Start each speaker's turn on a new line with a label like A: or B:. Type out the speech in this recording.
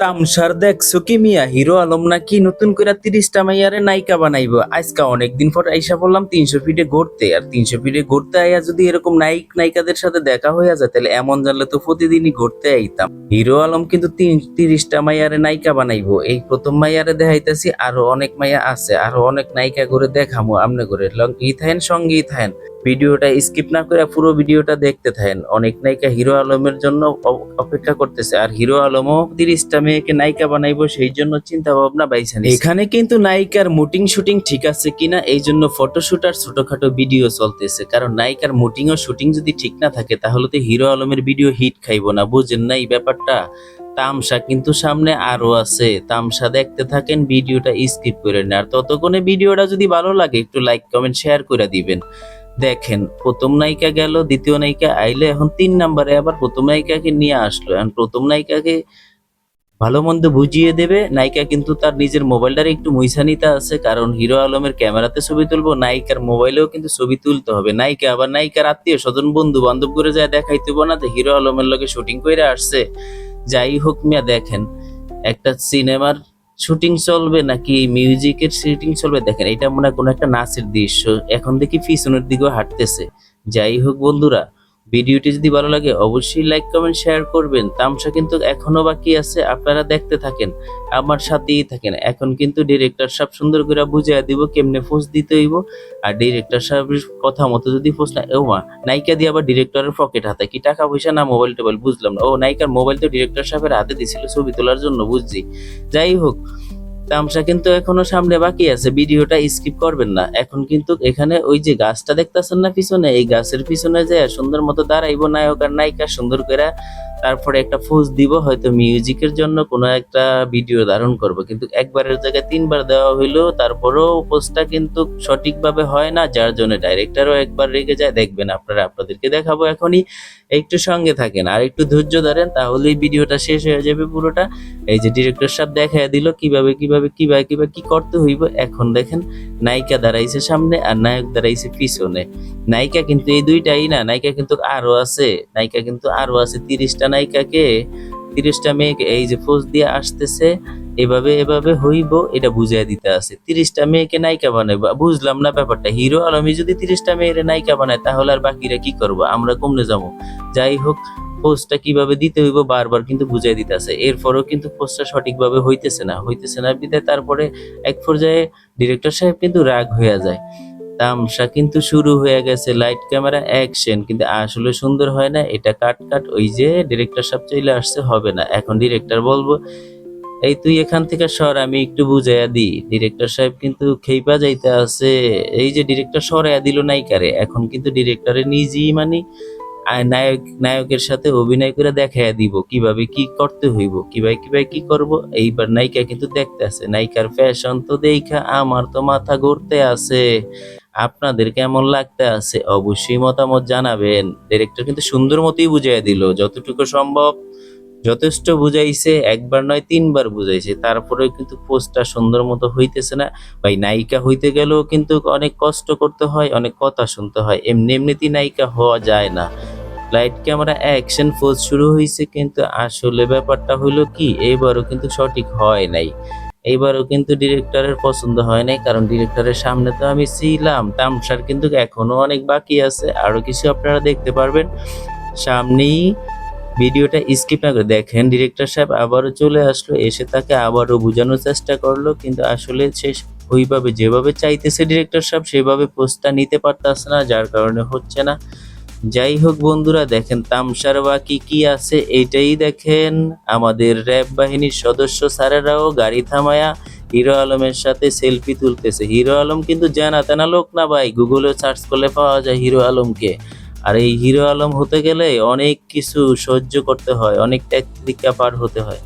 A: তামসার দেখছ কি মিয়া, হিরো আলম নাকি নতুন করে তিরিশটা মাইয়ারে নায়িকা বানাইবো? আজকে অনেকদিন পর আইসা বললাম তিনশো ফিটে ঘুরতে আর তিনশো ফিটে ঘুরতে আইয়া যদি এরকম নায়িক, নায়িকাদের সাথে দেখা হইয়া যায়, তাহলে এমন জানলে তো প্রতিদিনই ঘুরতে আইতাম। হিরো আলম কিন্তু তিরিশটা মাইয়ারে নায়িকা বানাইবো। এই প্রথম মাইয়ারে দেখাইতেছি, আরও অনেক মাইয়া আছে, আরও অনেক নায়িকা করে দেখামো আমনে করে ই থাকেন সঙ্গেই থাকেন ভিডিওটা স্কিপ না করে পুরো ভিডিওটা দেখতে থাকেন। অনেক নায়িকা হিরো আলমের জন্য অপেক্ষা করতেছে। আর হিরো আলমও তিরিশটা মেয়েকে নায়িকা বানাইবো সেই জন্য চিন্তা ভাবনা বাইছে নিছে। এখানে কিন্তু নায়িকার মুটিং শুটিং ঠিক আছে কিনা, এই জন্য ফটোশুট আর ছোটখাটো ভিডিও চলতেছে। কারণ নায়িকার মুটিং ও শুটিং যদি ঠিক না থাকে, তাহলে তো হিরো আলমের ভিডিও হিট খাইবো না। বুঝেন না এই ব্যাপারটা? তামসা কিন্তু সামনে আরও আছে। তামসা দেখতে থাকেন, ভিডিওটা স্কিপ করে নেন। আর ততক্ষণে ভিডিওটা যদি ভালো লাগে, একটু লাইক, কমেন্ট, শেয়ার করে দিবেন। দেখেন, প্রথম নায়িকা গেল, দ্বিতীয় নায়িকা আইলে, এখন তিন নাম্বারে আবার প্রথম নায়িকাকে নিয়ে আসলো। এখন প্রথম নায়িকাকে ভালো মন্দ বুঝিয়ে দেবে, নায়িকা কিন্তু তার নিজের মোবাইলটারে একটু মুইসা নিতে আছে, কারণ হিরো আলমের ক্যামেরাতে ছবি তুলবো, নায়িকার মোবাইলেও কিন্তু ছবি তুলতে হবে। নায়িকা আবার নায়িকার আত্মীয় স্বজন, বন্ধু বান্ধব করে যায় দেখাইতে না যে হিরো আলমের লগে শুটিং করে আসছে। যাই হোক মিয়া, দেখেন, একটা সিনেমার শুটিং চলবে নাকি মিউজিকের শুটিং চলবে? দেখেন, এটা মনে হয় কোনো একটা নাচের দৃশ্য। এখন দেখি পিছনের দিকেও হাঁটতেছে। যাই হোক, বন্ধুরা ভিডিওটি যদি ভালো লাগে, অবশ্যই লাইক কমেন্ট শেয়ার করবেন। তামসা কিন্তু এখনও বাকি আছে, আপনারা দেখতে থাকেন, আমার সাথেই থাকেন। এখন কিন্তু ডিরেক্টর সাহেব সুন্দর করে বুঝিয়ে দিব কেমনে ফোর্স দিতে হইব। আর ডিরেক্টর সাহেবের কথা মতো যদি ফোর্স না, ও মা, নায়িকা দিয়ে আবার ডিরেক্টরের পকেট হাতে। কি টাকা পয়সা না মোবাইল টোবাইল, বুঝলাম না। ও নায়িকার মোবাইল তো ডিরেক্টর সাহেবের হাতে দিছিল, ছবি তোলার জন্য, বুঝছি। যাই হোক তামসা কিন্তু এখনও সামনে বাকি আছে, ভিডিওটা স্কিপ করবেন না। এখন কিন্তু এখানে ওই যে গাছটা দেখতেছেন না পিছনে, এই গাছের পিছনে যে সুন্দর মতো দাঁড়াইবো, নায়ক আর নায়িকা সুন্দর করে তারপরে একটা ফোজ দিব, হয়তো মিউজিকের জন্য কোনো একটা ভিডিও ধারণ করব। কিন্তু একবারের জায়গায় তিনবার দেওয়া হইল, তারপরেও পোস্টটা কিন্তু সঠিকভাবে হয় না, যার জন্য ডাইরেক্টরও একবার রেগে যায়। দেখবেন আপনারা, আপনাদেরকে দেখাবো এখনই। একটু সঙ্গে থাকেন, আর একটু ধৈর্য ধরেন, তাহলেই ভিডিওটা শেষ হয়ে যাবে পুরোটা। এই যে ডিরেক্টর সাহেব দেখায় দিল, কীভাবে কীভাবে কীভাবে কীভাবে, কি করতে হইব, এখন দেখেন, নায়িকা দাঁড়াইছে সামনে আর নায়ক দাঁড়াইছে পিছনে। নায়িকা কিন্তু এই দুইটাই না, নায়িকা কিন্তু আরও আছে, নায়িকা কিন্তু আরও আছে তিরিশটা নায়িকাকে তিরিশটা মেয়েকে এই যে ফোজ দিয়ে আসতেছে, এভাবে এভাবে হইব, এটা বুঝাই দিতে আছে। তিরিশটা মেয়েকে নায়িকা বানাইবো। বুঝলাম না ব্যাপারটা। হিরো আলমী যদি তিরিশটা মেয়ের নায়িকা বানায়, তাহলে আর বাকিরা কি করব? আমরা কমলে যাব। যাই হোক পোস্টটা কীভাবে দিতে হইব বারবার কিন্তু বুঝাই দিতে আছে। এরপরও কিন্তু পোস্টটা সঠিকভাবে হইতেছে না। হইতেছে না বিদায় তারপরে এক পর্যায়ে ডিরেক্টর সাহেব কিন্তু রাগ হয়ে যায়। তামসা কিন্তু শুরু হয়ে গেছে লাইট ক্যামেরা অ্যাকশন কিন্তু আসলে সুন্দর হয় না, এটা কাট কাট ওই যে ডিরেক্টর সাহেব চলে আসছে, হবে না। এখন ডিরেক্টর বলব, এই তুই এখান থেকে সর, আমি একটু বুঝাইয়া দিই। ডিরেক্টর সাহেব কিন্তু খেইপা যাইতে আছে, এই যে ডিরেক্টর সরাইয়া দিল নায়িকারে, এখন কিন্তু ডিরেক্টরে নিজেই মানে নায়ক, নায়কের সাথে অভিনয় করে দেখাইয়া দিব, কীভাবে কি করতে হইব, কীভাবে কীভাবে কি করব? এইবার নায়িকা কিন্তু দেখতে আছে নায়িকার ফ্যাশন তো দেখা, আমার তো মাথা ঘুরতে আছে। আপনাদের কেমন লাগতে আছে? অবশ্যই মতামত জানাবেন। ডিরেক্টর কিন্তু সুন্দর মতোই বুঝাইয়া দিল। যতটুকু সম্ভব যথেষ্ট বুঝাইছে। একবার নয়, তিনবার বুঝাইছে। তারপরেও কিন্তু পোস্টটা সুন্দর মতো হইতেছে না। ভাই, নায়িকা হইতে গেলেও কিন্তু অনেক কষ্ট করতে হয়, অনেক কথা শুনতে হয়। এমনি এমনিতেই নায়িকা হওয়া যায় না। লাইট ক্যামেরা অ্যাকশন ফোজ শুরু হয়েছে কিন্তু আসলে ব্যাপারটা হলো কি? এবারও কিন্তু সঠিক হয় নাই। এইবারও কিন্তু ডিরেক্টরের পছন্দ হয় নাই, কারণ ডিরেক্টরের সামনে তো আমি ছিলাম। তামসার কিন্তু এখনও অনেক বাকি আছে। আরও কিছু আপনারা দেখতে পারবেন। সামনেই ভিডিওটা স্কিপ না করে দেখেন ডিরেক্টর সাহেব আবারও চলে আসলো, এসে তাকে আবারও বোঝানোর চেষ্টা করল, কিন্তু আসলে সে ওইভাবে যেভাবে চাইতেছে ডিরেক্টর সাহেব, সেভাবে পোস্টটা নিতে পারতেছে না, যার কারণে হচ্ছে না। যাই হোক বন্ধুরা, দেখেন তামসার বাকি কি আছে এইটাই দেখেন। আমাদের র্যাব বাহিনীর সদস্য স্যারেরাও গাড়ি থামায়া হিরো আলমের সাথে সেলফি তুলতেছে। হিরো আলম কিন্তু জানা তেনা লোক না ভাই গুগলে সার্চ করলে পাওয়া যায় হিরো আলমকে। আর এই হিরো আলম হতে গেলে অনেক কিছু সহ্য করতে হয়, অনেক ত্যাগ পার হতে হয়।